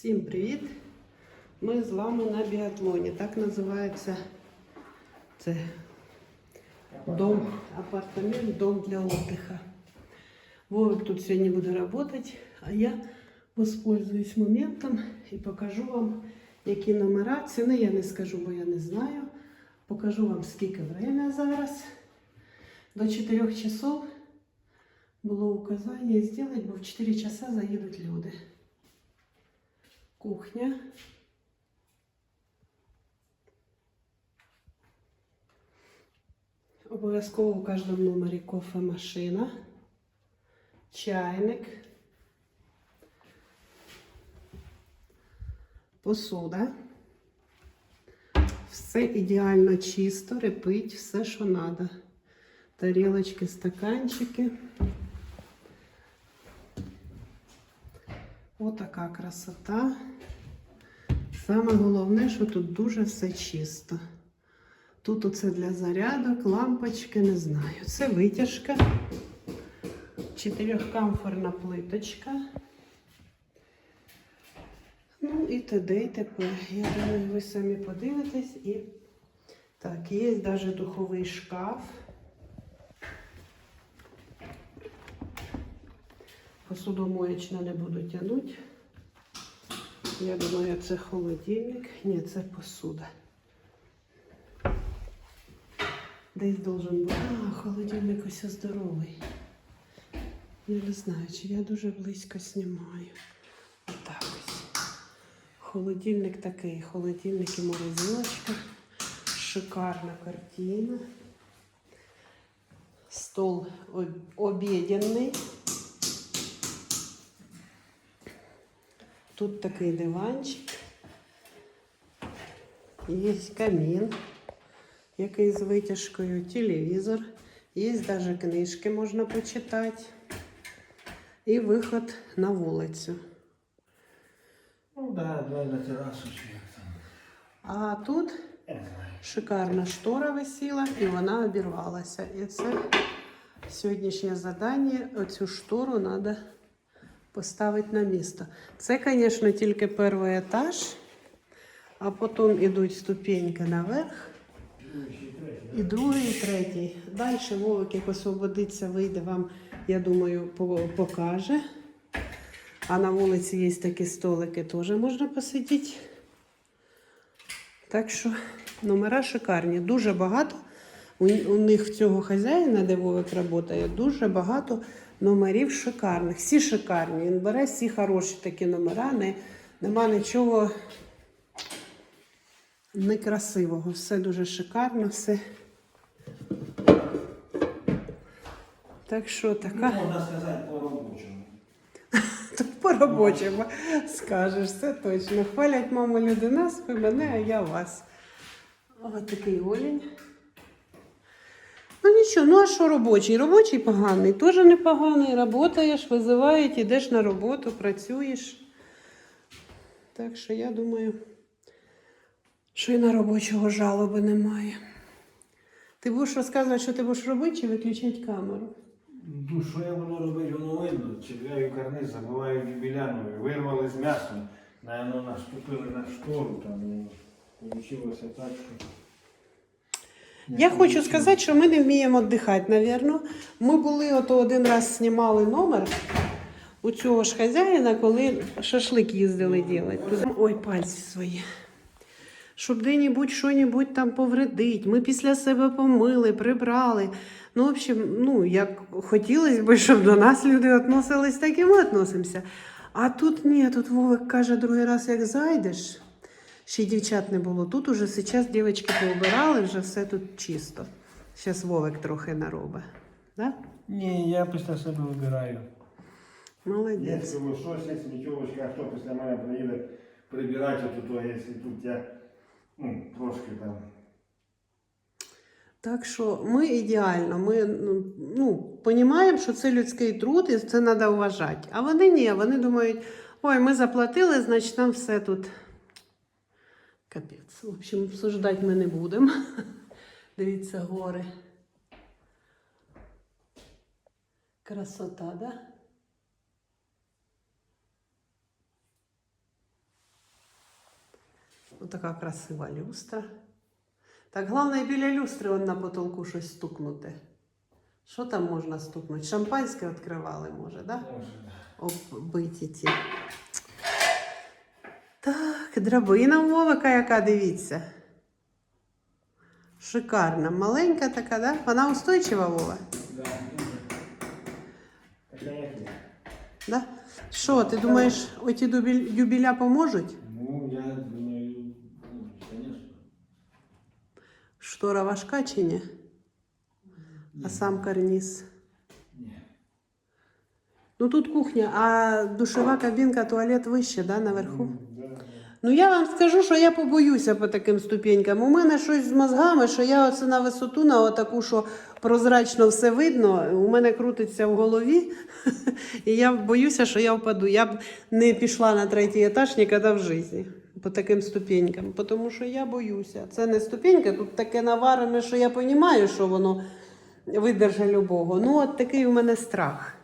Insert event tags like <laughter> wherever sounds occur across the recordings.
Всім привіт! Ми з вами на біатлоні. Так називається це дом, апартамент, дом для отдыха. Вовик тут сьогодні буде працювати, а я воспользуюсь моментом і покажу вам, які номера. Ціни я не скажу, бо я не знаю. Покажу вам, скільки время зараз. До 4 часов було указання зробити, бо в 4 часа заїдуть люди. Кухня. Обов'язково у кожному номері кофемашина, чайник, посуда. Все ідеально чисто, репить, все, що треба. Тарілочки, стаканчики. Отака красота. Саме головне, що тут дуже все чисто. Тут оце для зарядок, лампочки, не знаю. Це витяжка, чотирьохкамфорна плиточка. Ну і т.д. і т.п. Я думаю, ви самі подивитесь. І так, є навіть духовий шкаф. Посудомоєчна не буду тягнути. Я думаю, це холодильник. Ні, це посуда. Десь должен бути. А, холодильник ось здоровий. Я не знаю, чи я дуже близько знімаю. Отак ось. Холодильник такий, холодильник і морозилочка. Шикарна картина. Стол об- обіденний. Тут такий диванчик. Є камін, який з витяжкою, телевізор. Є навіть книжки можна почитати. І виход на вулицю. Ну да, давай на терасу як там. А тут шикарна штора висіла і вона обірвалася. І це сьогоднішнє завдання. Оцю штору треба поставити на місто. Це, звісно, тільки перший етаж, а потім йдуть ступеньки наверх. І другий, і третій. Далі Вовик, як освободиться, вийде вам, я думаю, покаже. А на вулиці є такі столики, теж можна посидіти. Так що номера шикарні. Дуже багато. У, них цього хазяїна, де Вовик працює, дуже багато номерів шикарних. Всі шикарні. Він бере всі хороші такі номера. Не, нема нічого некрасивого. Все дуже шикарно, все. Так що така. Ну, можна сказати по робочому. <laughs> По робочому скажеш, це точно. Хвалять маму люди нас, ви мене, а я вас. Ось такий олень. Ну нічого, ну а що робочий? Робочий поганий, теж непоганий. Работаєш, визивають, йдеш на роботу, працюєш. Так що я думаю, що і на робочого жалоби немає. Ти будеш розказувати, що ти будеш робити, чи виключати камеру? Ну, що я буду робити, воно видно. Чіпляю карниз, забиваю юбіляну, вирвали з м'ясом. Наверно, наступили на штору там. і Получилося так, що... Я хочу сказати, що ми не вміємо віддихати, напевно. Ми були ото один раз знімали номер у цього ж хазяїна, коли шашлик їздили робити. Ой, пальці свої. Щоб де-небудь що-небудь там повредить. Ми після себе помили, прибрали. Ну, в общем, ну, як хотілося б, щоб до нас люди відносились, так і ми відносимося. А тут ні, тут Вовик каже, другий раз, як зайдеш, ще дівчат не було. Тут уже зараз дівчатки поубирали, вже все тут чисто. Зараз Вовик трохи наробить. Да? Ні, я після себе вибираю. Молодець. Якщо щось, якщо нічогочка, а хто після мене приїде прибирати, то, то якщо тут я ну, трошки там. Так що ми ідеально, ми ну, ну, розуміємо, що це людський труд і це треба вважати. А вони ні, вони думають, ой, ми заплатили, значить нам все тут. Капець. В общем, обсуждати ми не будемо. <laughs> Дивіться, гори. Красота, да? Отака красива люстра. Так, головне біля люстри он на потолку щось стукнути. Що там можна стукнути? Шампанське відкривали, може, да? Може, да. Оббиті ті. Так, драбина у Вовика, яка дивіться. Шикарна. Маленька така, да? Вона устойчива, Вова? Да, дуже. Така як я. Да? Що, ти думаєш, оті дубіль- дюбіля поможуть? Ну, я думаю, ну, звісно. Штора важка чи ні? А сам карніз. Ні. Ну тут кухня, а душова кабінка, туалет вище, да, наверху? Ну я вам скажу, що я побоюся по таким ступенькам. У мене щось з мозгами, що я оце на висоту, на отаку, що прозрачно все видно, у мене крутиться в голові, <laughs> і я боюся, що я впаду. Я б не пішла на третій етаж ніколи в житті по таким ступенькам, тому що я боюся. Це не ступенька, тут таке наварене, що я розумію, що воно видержить любого. Ну, от такий у мене страх.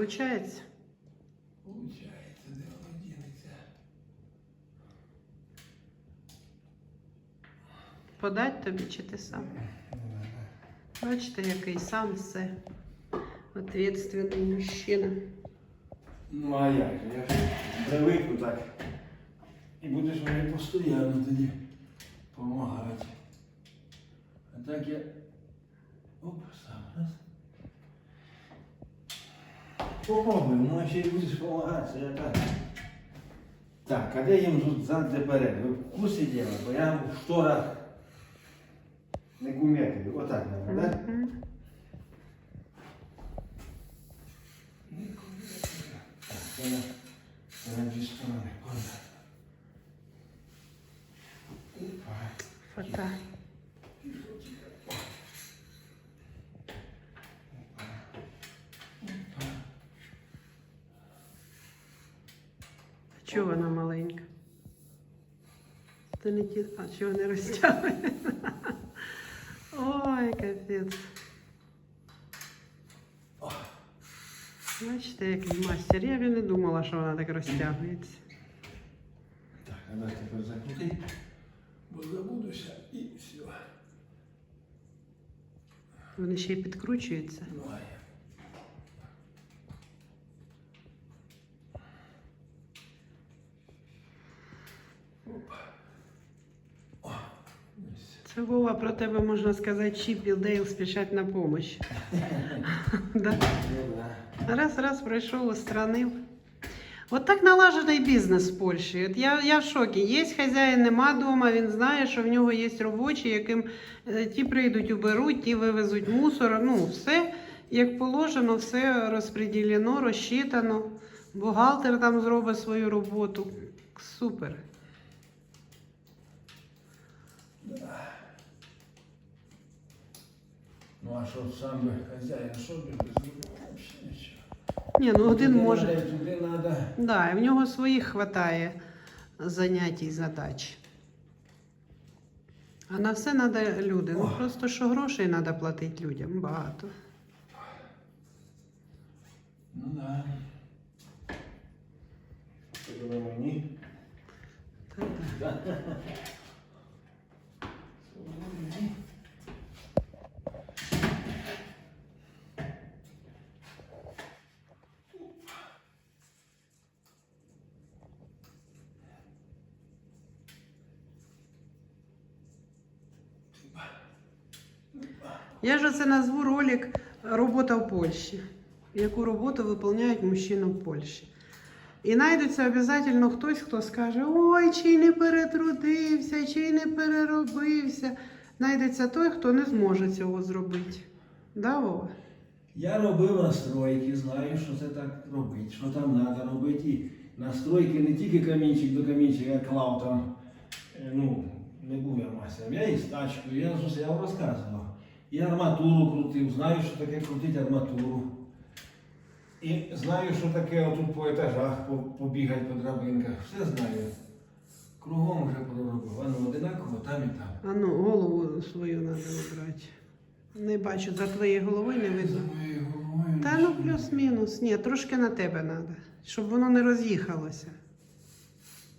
Получається? Получається, де воно ділиться. Подать тобі чи ти сам? Бачите, який сам все. Ответственний мужчина. Ну, а як? Я ж привикну так. І будеш мені постійно тоді допомагати. А так я. Оп, сам раз. Попробуй, ну ще й будеш допомагати, я так. Так, а де їм тут зад наперед? Ви в курсі бо я в шторах не кум'якаю. Отак, мабуть, так? Так, це на, це на дві сторони. Ось. Опа. Фата. Чого вона маленька? Не ті. А чого не розтягує? Ой, капець. Бачите, який мастер. Я б не думала, що вона так розтягується. Так, треба тепер закрутити, бо забудуся і все. Вони ще й підкручуються. Ну, а я. Опа. О, ось. Це Вова про тебе можна сказати, Чіп і Дейл спішать на допомогу. <laughs> Ну. Раз, раз пройшов, устранив. От так налажений бізнес в Польщі. От я, я в шокі. Є хазяїн, нема вдома, він знає, що в нього є робочі, яким е, ті прийдуть, уберуть, ті вивезуть мусор. Ну, все як положено, все розподілено, розчитано. Бухгалтер там зробить свою роботу. Супер. Ну, а що сам хазяїн, що би без нього? Взагалі нічого. Ні, ну один Туди може. надо, Туди треба. Да, і в нього своїх хватає занять і задач. А на все треба люди. Ну просто що грошей треба платити людям багато. Ну да. Це було мені. Та да. <laughs> Я ж це назву ролик Робота в Польщі. Яку роботу виконують мужчини в Польщі. І знайдеться обов'язково хтось, хто скаже: ой, чи не перетрудився, чи не переробився. Знайдеться той, хто не зможе цього зробити. Да, Вова? Я робив настройки, знаю, що це так робити, що там треба робити. І настройки не тільки камінчик до камінчика, я клав там. е, Ну, не був я майстером. Я і стачку, я, я вам розказував. І арматуру крутив, знаю, що таке крутити арматуру. І знаю, що таке отут по етажах по- побігати по драбинках. Все знаю. Кругом вже проробив. Воно одинаково там і там. А ну, голову свою треба вибрати. Не бачу, за твоєю головою не видно. Головою Та ну плюс-мінус. Ні, трошки на тебе треба. Щоб воно не роз'їхалося.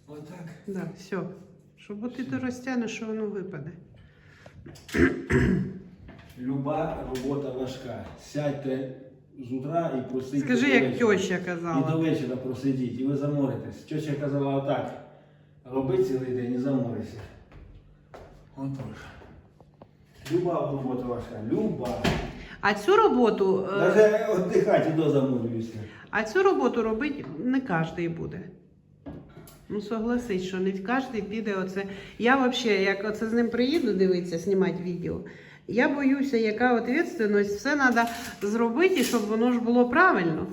Отак. Да, все. Щоб ти то розтягнеш, що воно випаде. Люба робота важка. Сядьте з утра і просидьте. Скажи, до як вечора. теща І до казала. вечора просидіть, і ви заморитесь. Теща казала отак. Роби цілий день і заморися. Отож. Люба робота важка. Люба. А цю роботу, е, Навіть віддихати до заморююся. а цю роботу робити не кожен буде. Ну, согласись, що не кожен піде оце. Я взагалі, як оце з ним приїду дивитися, знімати відео, я боюся, яка відповідальність, все треба зробити, щоб воно ж було правильно.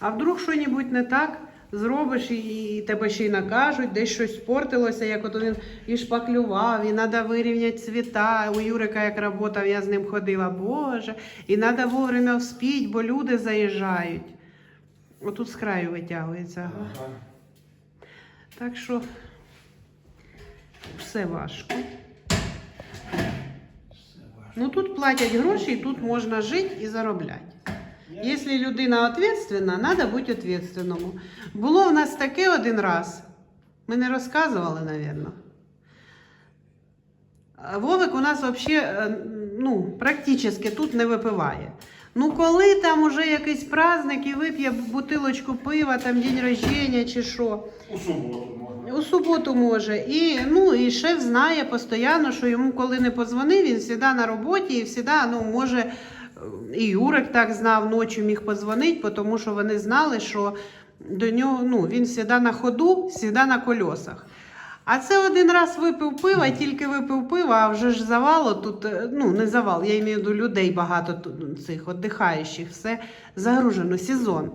А вдруг щось не так зробиш і, тебе ще й накажуть, десь щось спортилося, як от він і шпаклював, і треба вирівняти цвіта. У Юрика як працював, я з ним ходила, Боже, і треба вовремя вспіть, бо люди заїжджають. Отут з краю витягується. Ага. Так що все важко. Ну тут платять гроші, і тут можна жити і заробляти. Якщо людина відповідальна, треба бути відповідальному. Було в нас таке один раз. Ми не розказували, напевно. Вовик у нас взагалі ну, практично тут не випиває. Ну, коли там уже якийсь праздник і вип'є бутилочку пива, там день рождення чи що. У суботу У суботу може. І, ну, і шеф знає постійно, що йому коли не позвонив, він завжди на роботі і завжди, ну, може, е, і Юрик так знав, ночі міг позвонити, тому що вони знали, що до нього, ну, він завжди на ходу, завжди на кольосах. А це один раз випив пива, тільки випив пива, а вже ж завало тут, е, ну не завал, я маю в виду людей багато тут, цих віддихаючих, все загружено, сезон.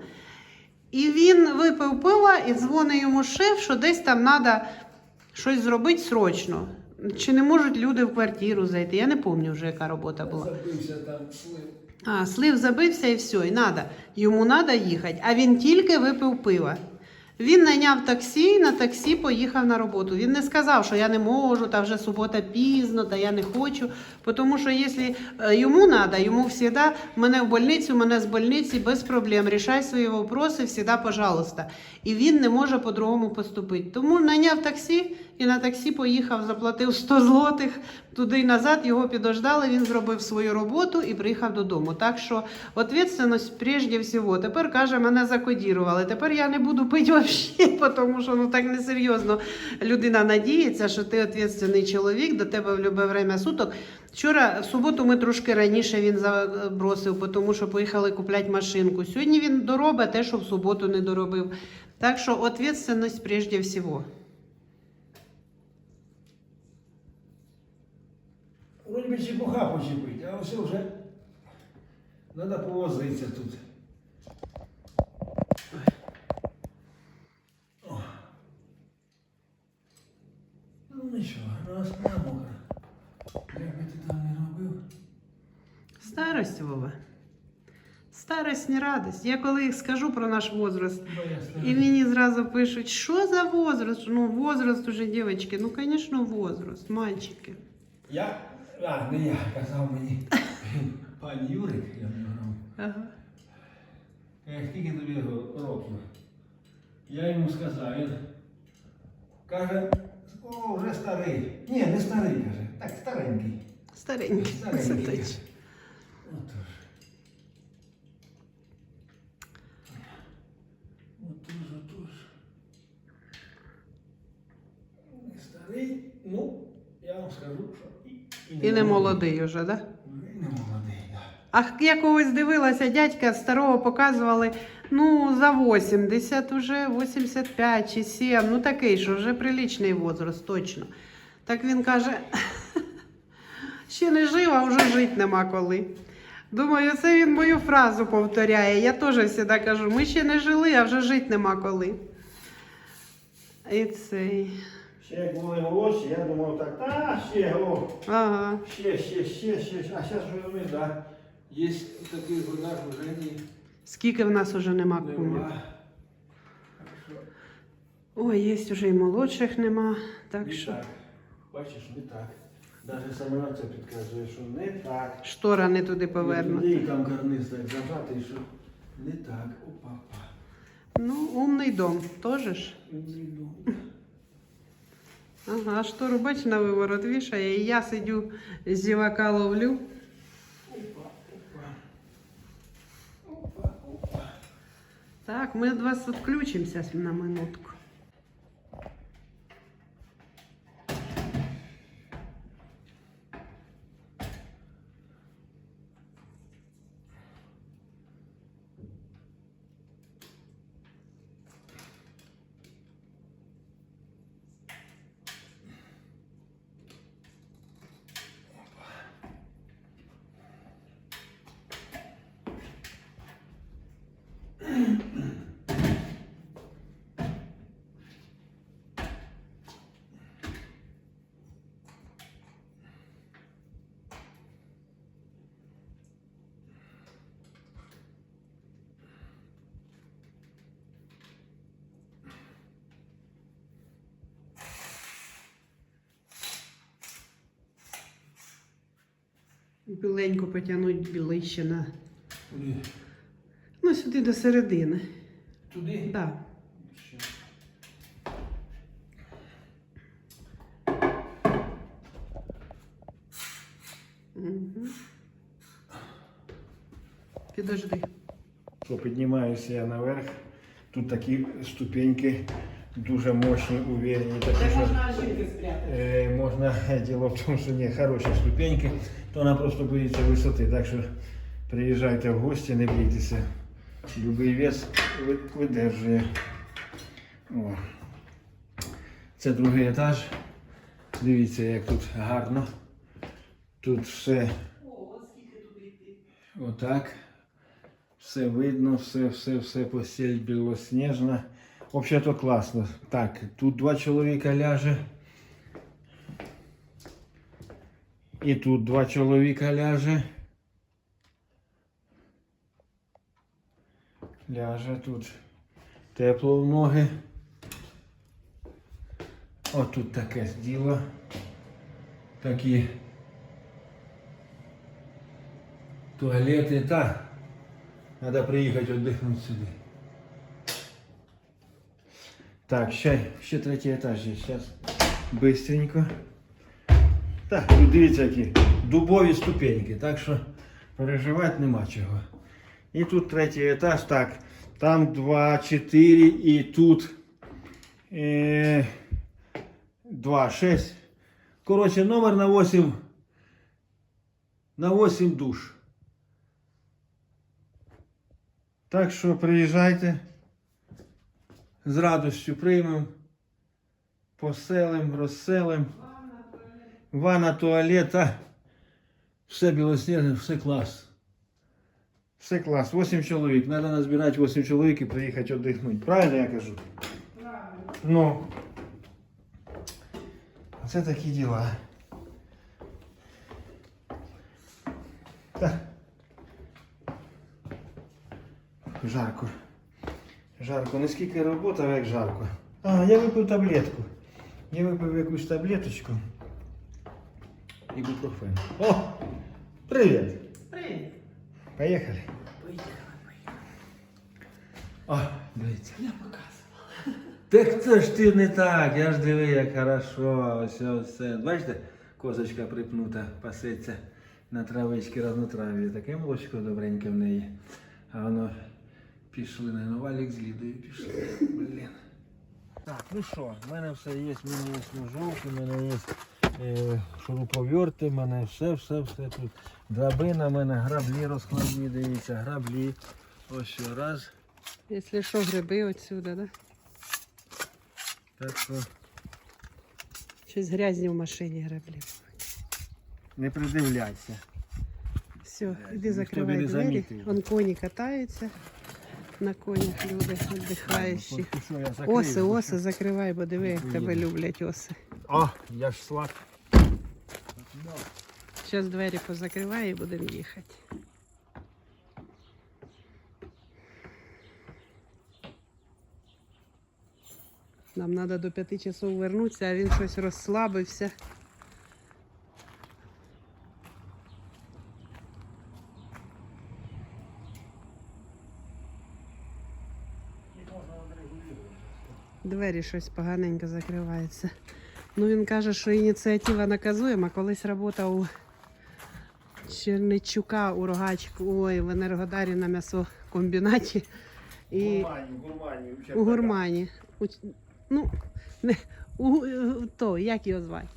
І він випив пива і дзвонить йому шеф, що десь там треба щось зробити срочно. Чи не можуть люди в квартиру зайти? Я не пам'ятаю вже, яка робота була. Забився там слив. А, слив забився і все, і треба. Йому треба їхати. А він тільки випив пива. Він найняв таксі, і на таксі поїхав на роботу. Він не сказав, що я не можу, та вже субота пізно, та я не хочу. Тому що якщо е, йому треба, йому завжди мене в больницю, мене з больниці без проблем. Рішай свої вопроси, завжди, пожалуйста. І він не може по-другому поступити. Тому найняв таксі і на таксі поїхав, заплатив 100 злотих туди і назад, його підождали, він зробив свою роботу і приїхав додому. Так що відповідальність прежде всього. Тепер каже, мене закодірували. Тепер я не буду пити взагалі, тому що ну так несерйозно людина надіється, що ти відповідальний чоловік, до тебе в будь-яке время суток. Вчора, в суботу, ми трошки раніше він забросив, тому що поїхали купляти машинку. Сьогодні він доробить те, що в суботу не доробив. Так що відповідальність прежде всього. Вроді би чепуха почепить, а все вже треба повозитися тут. О. Ну нічого, раз на мокра. Як би ти там не робив? Старость, Вова. Старость не радость. Я коли їх скажу про наш возраст, і мені зразу пишуть, що за возраст? Ну, возраст уже, дівчатки. Ну, звісно, возраст, мальчики. Я, а, не я, казав мені <laughs> пан Юрик, я нього грав. Ага. Каже, скільки тобі років? Я йому сказав, він каже, о, вже старий. Ні, не старий, каже, так старенький. Старенький. Це Старенький. точно. Отож. Отож, отож. Не старий, ну, я вам скажу, що і, І не молодий уже, так? Да? І не молодий, так. А я когось дивилася, дядька старого показували, ну, за 80 уже, 85 чи 7, ну такий, що вже приличний возраст, точно. Так він каже, <laughs> ще не жив, а вже жити нема коли. Думаю, це він мою фразу повторяє. Я теж завжди кажу, ми ще не жили, а вже жити нема коли. І цей. Ще як були молодші, я думав так, та ще, о, Ага. ще, ще, ще, ще, ще. а зараз вже ми, да. Є в таких годах вже ні. Скільки в нас уже нема кумів? Ой, є вже і молодших нема. Так Не що так. Бачиш, не так. Навіть саме це підказує, що не так. штора не туди повернута. і там карниз так зажатий, що не так. Опа, опа. Ну, умний дом, теж ж. Ну, Ага, штору бач на виворот вішає, і я сидю зівака ловлю. Опа, опа. Опа, опа. Так, ми від вас відключимося на минутку. Біленько потягнуть білище на. Куди? Ну, сюди до середини. Туди? Так. Ще. Угу. Підожди. Що піднімаюся я наверх. Тут такі ступеньки дуже мощні, уверені. Такі, що, жінки спрятати. е, можна, <laughs> діло в тому, що не хороші ступеньки, то вона просто боїться висоти. Так що приїжджайте в гості, не бійтеся. Любий вес видержує. О. Це другий етаж. Дивіться, як тут гарно. Тут все. Отак. Все видно, все, все, все постіль білосніжна. Взагалі то класно. Так, тут два чоловіка ляже. І тут два чоловіка ляже. Ляже тут тепло в ноги. Отут таке діло. Такі туалети. Та, треба приїхати віддихнути сюди. Так, ще, ще третій етаж є. Зараз бистренько. Так, тут дивіться, які дубові ступеньки, так що переживати нема чого. І тут третій етаж, так. Там 2, 4 і тут е, 2, 6. Коротше, номер на 8. На 8 душ. Так що приїжджайте. З радістю приймемо. Поселим, розселим. Ванна, туалета. Все білосніжне, все клас. Все клас. 8 чоловік. Треба назбирати 8 чоловік і приїхати віддихнути. Правильно я кажу? Правильно. Ну. Це такі діла. Так. Жарко. Жарко. Не скільки роботи, а як жарко. А, я випив таблетку. Я випив якусь таблеточку. Ібупрофен. О! Привіт! Привіт. Поїхали. Поїхали. О, дивіться. Я показувала. Так це ж ти не так, я ж диви, як хорошо, ось ось все. Бачите, козочка припнута, пасеться на травички разнотрав'я. Таке молочко добреньке в неї. Пішли на новалік з Лідою пішли. Блін. Так, ну що, в мене все є, в мене є ножовки, в мене є е, шуруповерти, в мене все, все, все тут. Драбина, в мене граблі розкладні, дивіться, граблі. Ось що, раз. Якщо що, гриби отсюда, да? Так що Щось грязні в машині граблі. не придивляйся. Все, іди закривай двері. Вон коні катаються. На конях люди віддихаючі. Ну, Оси, ну, оси, закривай, бо диви, як тебе люблять оси. О, я ж слад. Зараз двері позакриваю і будемо їхати. Нам треба до п'яти часов вернутися, а він щось розслабився. Двері щось поганенько закриваються. Ну він каже, що ініціатива наказуєма. Колись робота у Черничука у Рогачку, ой, в Енергодарі на м'ясокомбінаті. І Гурмані, гурмані. у Гурмані. У, ну, не, у, то, як його звати?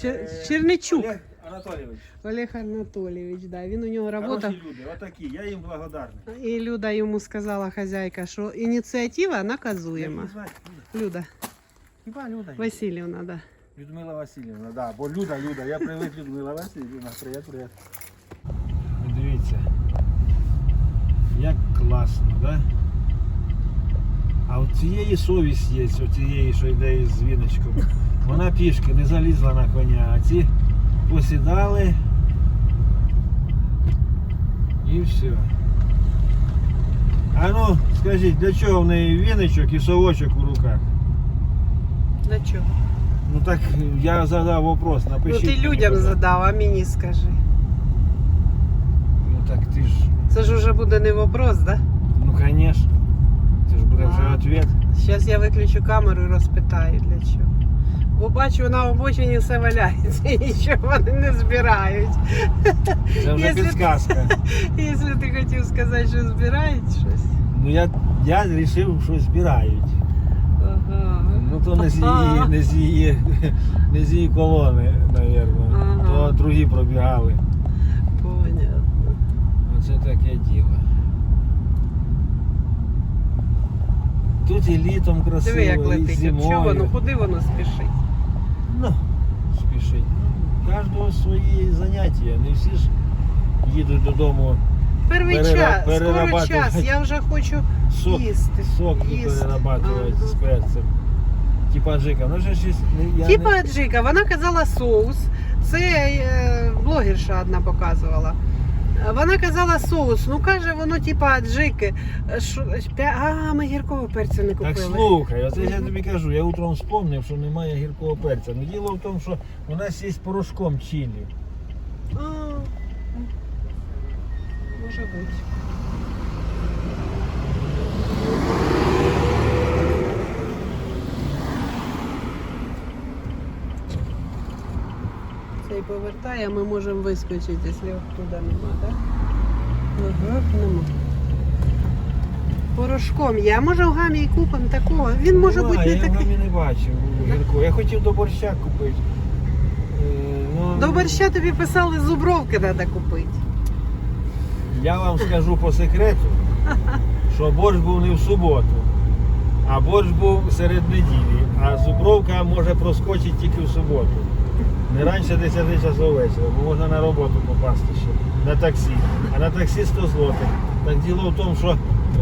Чер, Е, Черничук Олег Анатолійович. Олег Анатолійович, да. він у нього робота. Хороші люди, отакі, я їм благодарний. І Люда йому сказала хазяйка, що ініціатива Як наказуєма. їх звати? Люда? Люда Хіба Люда? Васильівна, да. Людмила Васильівна, да, бо Люда, Люда, я привик Людмила Васильівна, привіт, привіт. Дивіться, як класно, да? А у цієї совість є, у цієї, що йде із віночком. Вона пішки не залізла на коня, а ці посідали і все. А ну, скажіть, для чого в неї віночок і совочок у руках? Для чого? Ну так я задав вопрос, Ну напишіть. ти мені, людям будь ласка. задав, а мені скажи. Ну так ти ж, Це ж уже буде не вопрос, да? ну конечно. Це ж буде вже А. ответ. Зараз я виключу камеру і розпитаю для чого. Бо бачу, на обочині все валяється і <laughs> нічого вони не збирають. Це вже Якщо- підсказка. <laughs> Якщо ти хотів сказати, що збирають щось. Ну я, я вирішив, що збирають. Ага. Ну то не з її, не з її, не з її колони. Ага. То другі пробігали. Понятно. Оце таке діло. Тут і літом красиво, Диви, як і летить. Чого воно, куди воно спішить? Ну, спішить. Ну, Кожного свої заняття. Не всі ж їдуть додому Перший Перера- час, скоро час, я вже хочу сок, їсти. сок їсти. перерабатувати Ага. з перцем. Типа джика. Ну вже щось я Типа не... аджика, вона казала соус. Це е, блогерша одна показувала. Вона казала соус. Ну каже, воно типа аджики. Е, пя- А, ми гіркого перцю не купили. Так слухай, оце я тобі кажу, я утром вспомнив, що немає гіркого перця. Ну діло в тому, що у нас є порошком чилі. А, може бути. Повертає, ми можемо вискочити, якщо туди нема, так? Ага, нема. Порошком. А може в гамі і купимо такого? Він може Нема, бути я не його такий. не бачив гіркого. Я хотів до борща купити. Е, ну, До борща тобі писали, зубровки треба купити. Я вам скажу по секрету, що борщ був не в суботу, а борщ був серед неділі, а зубровка може проскочити тільки в суботу. Не раніше 10 часов вечора, бо можна на роботу попасти ще на таксі. А на таксі 100 злотих. Так діло в тому, що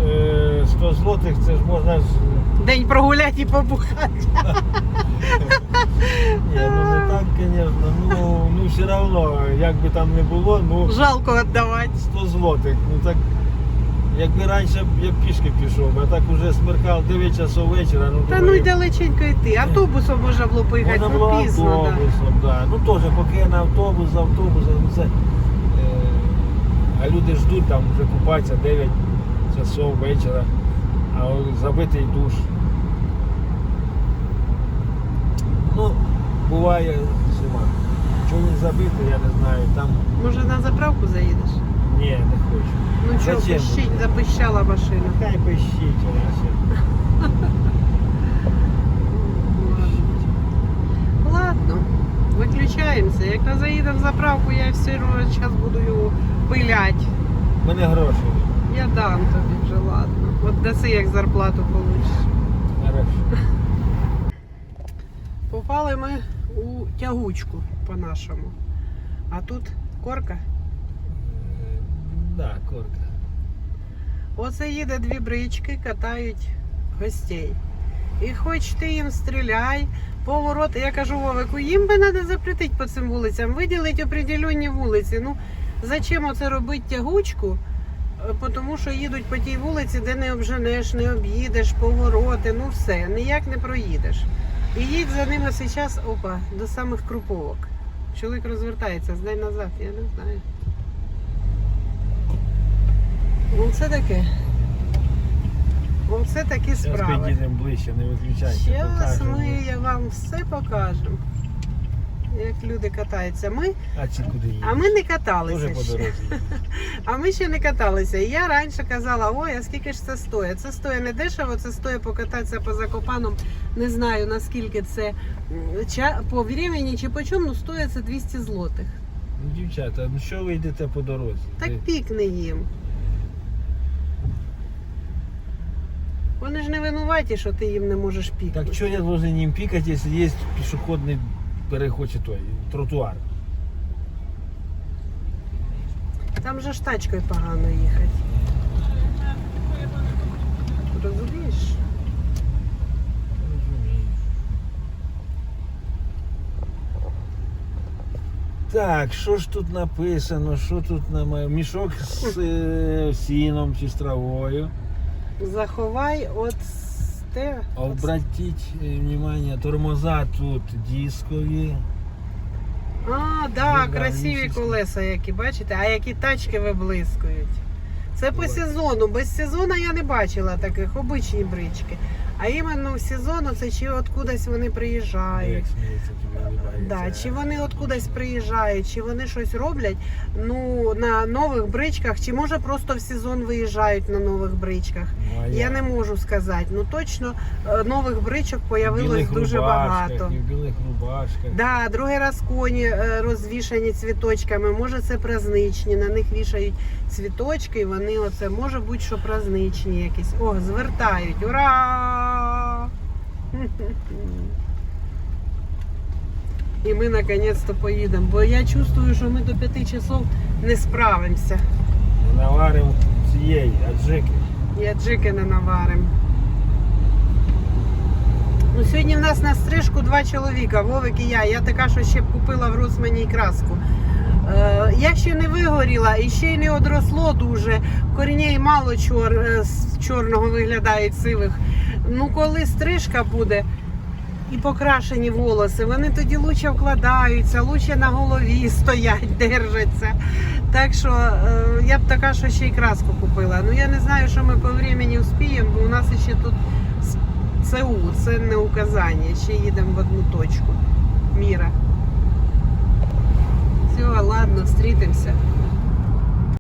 е, 100 злотих це ж можна з. День прогуляти і побухати. Ні, ну не так, звісно. Ну, ну все одно, як би там не було, ну. Жалко віддавати. 100 злотих. Ну так, якби раніше я пішки пішов, а так уже смеркав 9 часов вечора. Ну, Та ну думаю, й далеченько йти. Автобусом можна було поїхати, можна було ну пізно. Да. автобусом, да. Ну теж, поки я на автобус, з автобуса, ну це. Е, а люди ждуть там вже купатися 9 часов вечора, а забитий душ. Ну, буває зима. Чого він забитий, я не знаю. Там Може на заправку заїдеш? ні, не хочу. Ну Зачем пищить, запищала машина. Хай пищить вона ще. Ладно, виключаємося. Як не заїдемо в заправку, я все одно зараз буду його пиляти. У мене гроші. Я дам тобі вже, ладно. От даси, як зарплату получиш. Хорошо. Попали ми у тягучку по-нашому. А тут корка. Да, корка. Оце їде дві брички, катають гостей. І хоч ти їм стріляй, поворот. Я кажу Вовику, їм би треба запретити по цим вулицям, виділити определенні вулиці. Ну, зачем оце робити тягучку е, тому що їдуть по тій вулиці, де не обженеш, не об'їдеш, повороти, ну все, ніяк не проїдеш. І їдь за ними зараз, опа, до самих круповок. Чоловік розвертається, здай назад, я не знаю. Оце таке. Оце такі Зараз справи. підійдемо ближче, не виключайте. Зараз покажемо. ми вам все покажемо. Як люди катаються. Ми, А ці куди а ми не каталися по ще. дорозі. <laughs> А ми ще не каталися. І я раніше казала, ой, а скільки ж це стоїть? Це стоїть не дешево, це стоїть покататися по Закопанам. Не знаю наскільки це м, ча- по времени чи по чому, ну стоїть це 200 злотих. Ну, дівчата, ну що ви йдете по дорозі? Так Ви- пікне їм. Вони ж не винуваті, що ти їм не можеш пікнути. Так що я должен їм пікати, якщо є пішохідний переход чи той, тротуар? Там же ж тачкою погано їхати. Розумієш? Так, що ж тут написано? Що тут на мішок з е, сіном чи з травою. Заховай от те. Обратіть е, внимание, тормоза тут дискові. А, да, Ну, да, красиві колеса, які бачите, а які тачки виблискують. Це по Буває. сезону. Без сезону я не бачила таких обичні брички. А іменно в сезону це чи откудись вони приїжджають. Да, чи вони откудись приїжджають, чи вони щось роблять ну, на нових бричках, чи може просто в сезон виїжджають на нових бричках. Ну, а Я як? не можу сказати. Ну точно е, нових бричок появилось білих дуже багато. І в білих рубашках. Да, другий раз коні е, розвішані цвіточками. Може це праздничні. На них вішають цвіточки, і вони оце може бути, що праздничні якісь. О, звертають. Ура! <laughs> І ми наконець-то поїдемо. Бо я чувствую, що ми до п'яти часов не справимося. Не наваримо цієї, аджики. І аджики не наварим. Ну, сьогодні в нас на стрижку два чоловіка, Вовик і я. Я така, що ще б купила в Росмані краску. Е, я ще не вигоріла і ще й не одросло дуже. Коріней мало чор, е, з чорного виглядають сивих. Ну, коли стрижка буде і покрашені волоси, вони тоді лучше вкладаються, лучше на голові <laughs> стоять, держаться. Так що е, я б така, що ще й краску купила. Ну я не знаю, що ми по времени успіємо, бо у нас ще тут ЦУ, це не указання. Ще їдемо в одну точку. Міра. Все, ладно, зустрітимося.